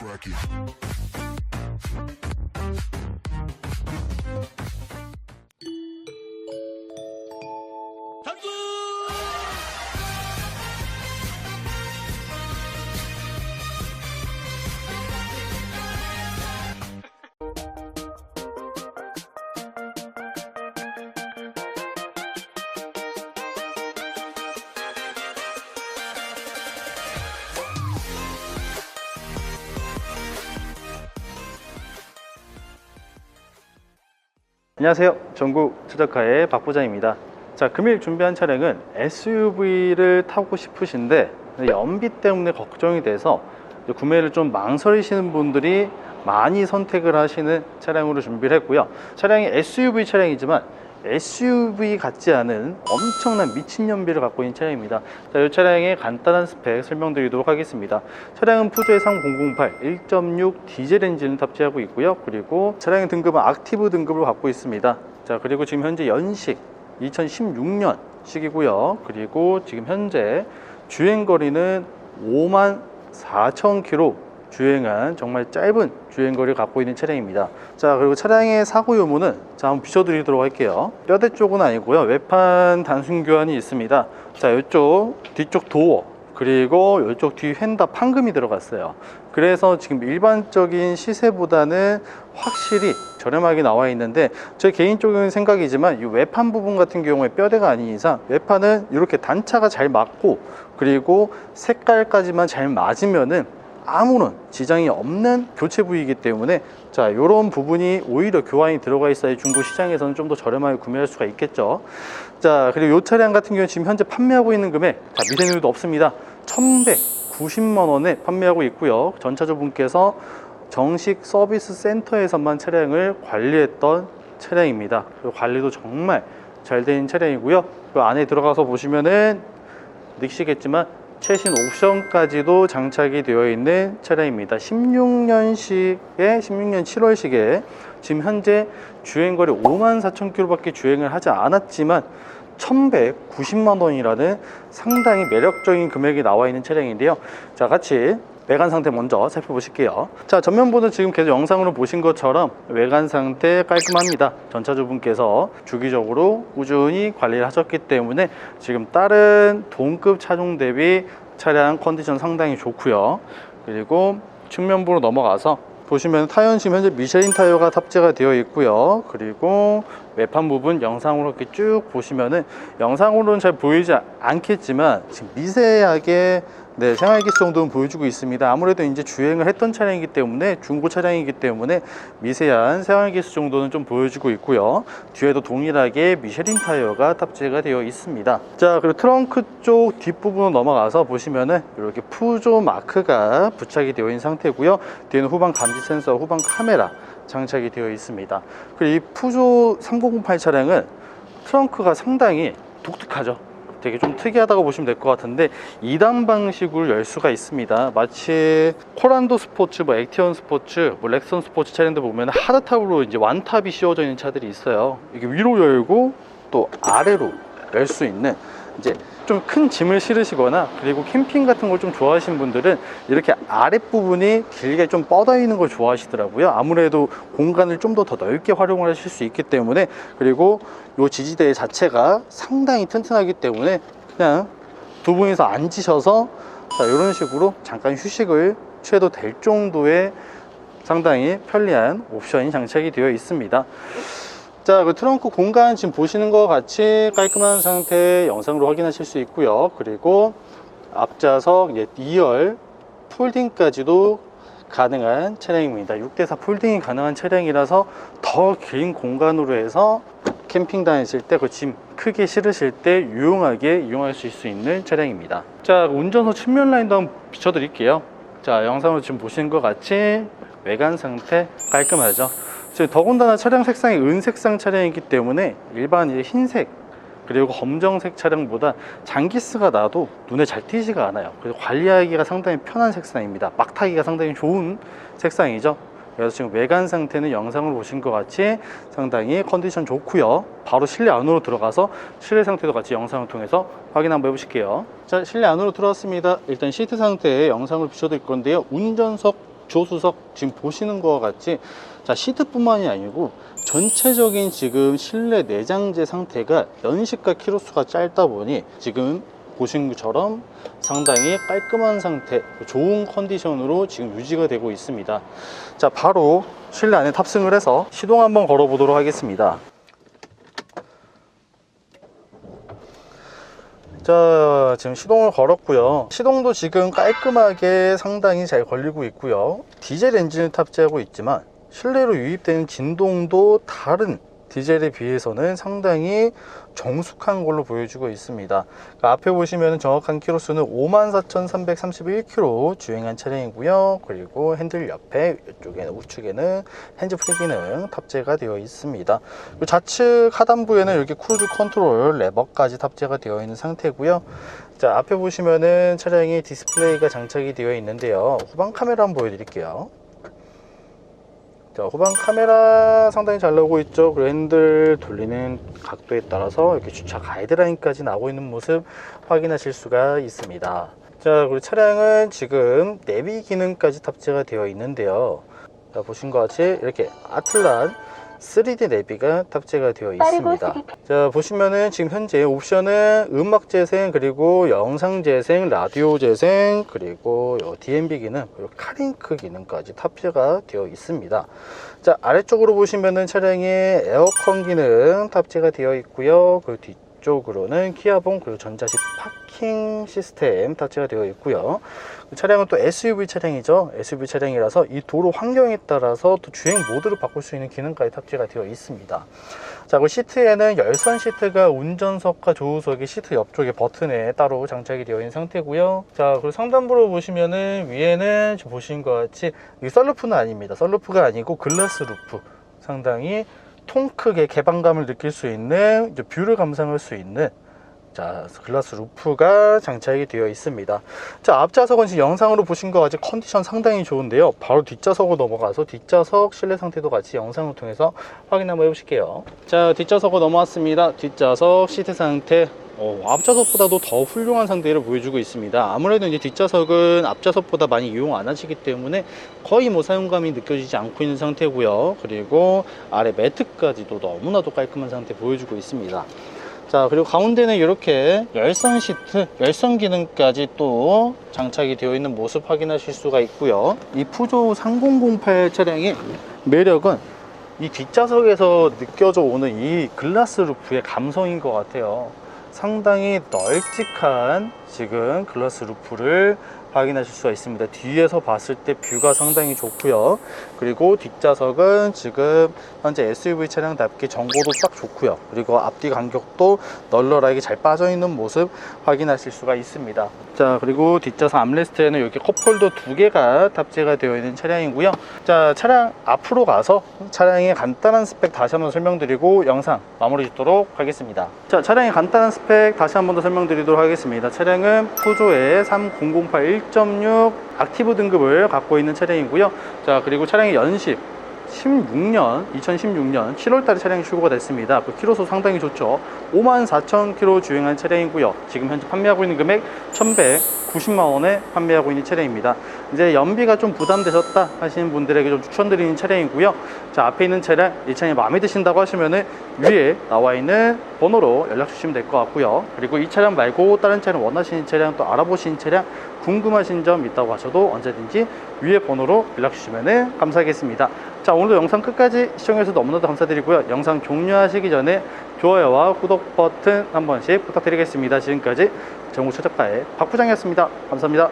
crack it. 안녕하세요. 전국 추적가의 박 부장입니다. 자, 금일 준비한 차량은 SUV를 타고 싶으신데 연비 때문에 걱정이 돼서 구매를 좀 망설이시는 분들이 많이 선택을 하시는 차량으로 준비를 했고요. 차량이 SUV 차량이지만 SUV 같지 않은 엄청난 미친 연비를 갖고 있는 차량입니다. 자, 이 차량의 간단한 스펙 설명드리도록 하겠습니다. 차량은 푸조의 3008 1.6 디젤 엔진을 탑재하고 있고요. 그리고 차량의 등급은 액티브 등급을 갖고 있습니다. 자, 그리고 지금 현재 연식 2016년 식이고요. 그리고 지금 현재 주행 거리는 5만 4천 킬로 주행한 정말 짧은 주행 거리를 갖고 있는 차량입니다. 자, 그리고 차량의 사고 유무는 자, 한번 비춰드리도록 할게요. 뼈대 쪽은 아니고요. 외판 단순 교환이 있습니다. 자, 이쪽 뒤쪽 도어 그리고 이쪽 뒤 휀다 판금이 들어갔어요. 그래서 지금 일반적인 시세보다는 확실히 저렴하게 나와 있는데 제 개인적인 생각이지만 이 외판 부분 같은 경우에 뼈대가 아닌 이상 외판은 이렇게 단차가 잘 맞고 그리고 색깔까지만 잘 맞으면은 아무런 지장이 없는 교체 부위이기 때문에 자 이런 부분이 오히려 교환이 들어가 있어야 중고 시장에서는 좀 더 저렴하게 구매할 수가 있겠죠. 자 그리고 이 차량 같은 경우는 지금 현재 판매하고 있는 금액 자 미세누리도 없습니다. 1190만 원에 판매하고 있고요. 전차주분께서 정식 서비스 센터에서만 차량을 관리했던 차량입니다. 관리도 정말 잘 된 차량이고요. 그 안에 들어가서 보시면은 느끼시겠지만 최신 옵션까지도 장착이 되어 있는 차량입니다. 16년식에 16년 7월식에 지금 현재 주행거리 5만 4천 킬로밖에 주행을 하지 않았지만 1190만 원이라는 상당히 매력적인 금액이 나와 있는 차량인데요. 자, 같이 외관 상태 먼저 살펴보실게요. 자, 전면부는 지금 계속 영상으로 보신 것처럼 외관 상태 깔끔합니다. 전차주분께서 주기적으로 꾸준히 관리를 하셨기 때문에 지금 다른 동급 차종 대비 차량 컨디션 상당히 좋고요. 그리고 측면부로 넘어가서 보시면 타이어는 지금 현재 미쉐린 타이어가 탑재가 되어 있고요. 그리고 외판 부분 영상으로 이렇게 쭉 보시면은 영상으로는 잘 보이지 않겠지만 지금 미세하게 네, 생활기수 정도는 보여주고 있습니다. 아무래도 이제 주행을 했던 차량이기 때문에 중고 차량이기 때문에 미세한 생활기수 정도는 좀 보여주고 있고요. 뒤에도 동일하게 미쉐린 타이어가 탑재가 되어 있습니다. 자, 그리고 트렁크 쪽 뒷부분으로 넘어가서 보시면은 이렇게 푸조 마크가 부착이 되어 있는 상태고요. 뒤에는 후방 감지 센서, 후방 카메라 장착이 되어 있습니다. 그리고 이 푸조 3008 차량은 트렁크가 상당히 독특하죠. 되게 좀 특이하다고 보시면 될 것 같은데 2단 방식으로 열 수가 있습니다. 마치 코란도 스포츠, 뭐 액티언 스포츠, 뭐 렉선 스포츠 차량들 보면 하드탑으로 이제 완탑이 씌워져 있는 차들이 있어요. 이게 위로 열고 또 아래로 열 수 있는 이제 좀 큰 짐을 실으시거나 그리고 캠핑 같은 걸 좀 좋아하시는 분들은 이렇게 아랫부분이 길게 좀 뻗어 있는 걸 좋아하시더라고요. 아무래도 공간을 좀 더 더 넓게 활용을 하실 수 있기 때문에 그리고 이 지지대 자체가 상당히 튼튼하기 때문에 그냥 두 분이서 앉으셔서 자, 이런 식으로 잠깐 휴식을 취해도 될 정도의 상당히 편리한 옵션이 장착이 되어 있습니다. 자, 그 트렁크 공간 지금 보시는 것 같이 깔끔한 상태 영상으로 확인하실 수 있고요. 그리고 앞좌석 이제 2열 폴딩까지도 가능한 차량입니다. 6대4 폴딩이 가능한 차량이라서 더 긴 공간으로 해서 캠핑 다니실 때 그 짐 크게 실으실 때 유용하게 이용하실 수 있는 차량입니다. 자, 운전석 측면 라인도 한번 비춰드릴게요. 자, 영상으로 지금 보시는 것 같이 외관 상태 깔끔하죠. 더군다나 차량 색상이 은색상 차량이기 때문에 일반 흰색 그리고 검정색 차량보다 장기스가 나도 눈에 잘 띄지가 않아요. 그래서 관리하기가 상당히 편한 색상입니다. 막 타기가 상당히 좋은 색상이죠. 그래서 지금 외관 상태는 영상을 보신 것 같이 상당히 컨디션 좋고요. 바로 실내 안으로 들어가서 실내 상태도 같이 영상을 통해서 확인 한번 해보실게요. 자, 실내 안으로 들어왔습니다. 일단 시트 상태의 영상을 비춰드릴 건데요. 운전석 조수석 지금 보시는 것과 같이 자 시트뿐만이 아니고 전체적인 지금 실내 내장재 상태가 연식과 키로수가 짧다 보니 지금 보신 것처럼 상당히 깔끔한 상태, 좋은 컨디션으로 지금 유지가 되고 있습니다. 자, 바로 실내 안에 탑승을 해서 시동 한번 걸어 보도록 하겠습니다. 자, 지금 시동을 걸었고요. 시동도 지금 깔끔하게 상당히 잘 걸리고 있고요. 디젤 엔진을 탑재하고 있지만 실내로 유입되는 진동도 다른 디젤에 비해서는 상당히 정숙한 걸로 보여주고 있습니다. 그 앞에 보시면 정확한 키로수는 54,331km 주행한 차량이고요. 그리고 핸들 옆에 이쪽에 우측에는 핸즈프리 기능 탑재가 되어 있습니다. 좌측 하단부에는 이렇게 크루즈 컨트롤 레버까지 탑재가 되어 있는 상태고요. 자 앞에 보시면은 차량이 디스플레이가 장착이 되어 있는데요. 후방 카메라 한번 보여드릴게요. 자, 후방 카메라 상당히 잘 나오고 있죠. 핸들 돌리는 각도에 따라서 이렇게 주차 가이드라인까지 나오고 있는 모습 확인하실 수가 있습니다. 자, 그리고 차량은 지금 내비 기능까지 탑재가 되어 있는데요. 자, 보신 것 같이 이렇게 아틀란 3D 내비가 탑재가 되어 있습니다. 자, 보시면은 지금 현재 옵션은 음악 재생, 그리고 영상 재생, 라디오 재생, 그리고 요 DMB 기능, 그리고 카링크 기능까지 탑재가 되어 있습니다. 자, 아래쪽으로 보시면은 차량에 에어컨 기능 탑재가 되어 있고요. 그 뒤 쪽으로는 키아봉, 그리고 전자식 파킹 시스템 탑재가 되어 있고요. 그 차량은 또 SUV 차량이죠. SUV 차량이라서 이 도로 환경에 따라서 또 주행 모드를 바꿀 수 있는 기능까지 탑재가 되어 있습니다. 자, 그 시트에는 열선 시트가 운전석과 조수석의 시트 옆쪽에 버튼에 따로 장착이 되어 있는 상태고요. 자, 그리고 상단부로 보시면은 위에는 보신 것 같이 이 썰루프는 아닙니다. 썰루프가 아니고 글라스 루프. 상당히 통 크게 개방감을 느낄 수 있는 뷰를 감상할 수 있는 자 글라스 루프가 장착이 되어 있습니다. 자 앞좌석은 지금 영상으로 보신 것 같이 컨디션 상당히 좋은데요. 바로 뒷좌석으로 넘어가서 뒷좌석 실내 상태도 같이 영상을 통해서 확인 한번 해보실게요. 자 뒷좌석으로 넘어왔습니다. 뒷좌석 시트 상태 어, 앞좌석보다도 더 훌륭한 상태를 보여주고 있습니다. 아무래도 이제 뒷좌석은 앞좌석보다 많이 이용 안 하시기 때문에 거의 뭐 사용감이 느껴지지 않고 있는 상태고요. 그리고 아래 매트까지도 너무나도 깔끔한 상태 보여주고 있습니다. 자 그리고 가운데는 이렇게 열선 시트 열선 기능까지 또 장착이 되어 있는 모습 확인하실 수가 있고요 이 푸조 3008 차량의 매력은 이 뒷좌석에서 느껴져 오는 이 글라스 루프의 감성인 것 같아요 상당히 널찍한 지금 글라스 루프를 확인하실 수가 있습니다. 뒤에서 봤을 때 뷰가 상당히 좋고요. 그리고 뒷좌석은 지금 현재 SUV 차량답게 정보도 딱 좋고요. 그리고 앞뒤 간격도 널널하게 잘 빠져 있는 모습 확인하실 수가 있습니다. 자 그리고 뒷좌석 암레스트에는 이렇게 컵홀더 두 개가 탑재가 되어 있는 차량이고요. 자 차량 앞으로 가서 차량의 간단한 스펙 다시 한번 설명드리고 영상 마무리 짓도록 하겠습니다. 자 차량의 간단한 스펙 다시 한번 더 설명드리도록 하겠습니다. 차량 은 푸조의 3008 1.6 액티브 등급을 갖고 있는 차량이고요 자 그리고 차량의 연식 16년, 2016년 7월달에 차량이 출고가 됐습니다. 그 키로수 상당히 좋죠. 54,000km 주행한 차량이고요. 지금 현재 판매하고 있는 금액 1,190만 원에 판매하고 있는 차량입니다. 이제 연비가 좀 부담되셨다 하시는 분들에게 좀 추천드리는 차량이고요. 자 앞에 있는 차량 이 차량이 마음에 드신다고 하시면은 위에 나와 있는 번호로 연락 주시면 될 것 같고요. 그리고 이 차량 말고 다른 차량 원하시는 차량 또 알아보시는 차량 궁금하신 점 있다고 하셔도 언제든지 위에 번호로 연락 주시면 감사하겠습니다. 자 오늘도 영상 끝까지 시청해주셔서 너무나도 감사드리고요. 영상 종료하시기 전에 좋아요와 구독 버튼 한 번씩 부탁드리겠습니다. 지금까지 정우 최작가의 박 부장이었습니다. 감사합니다.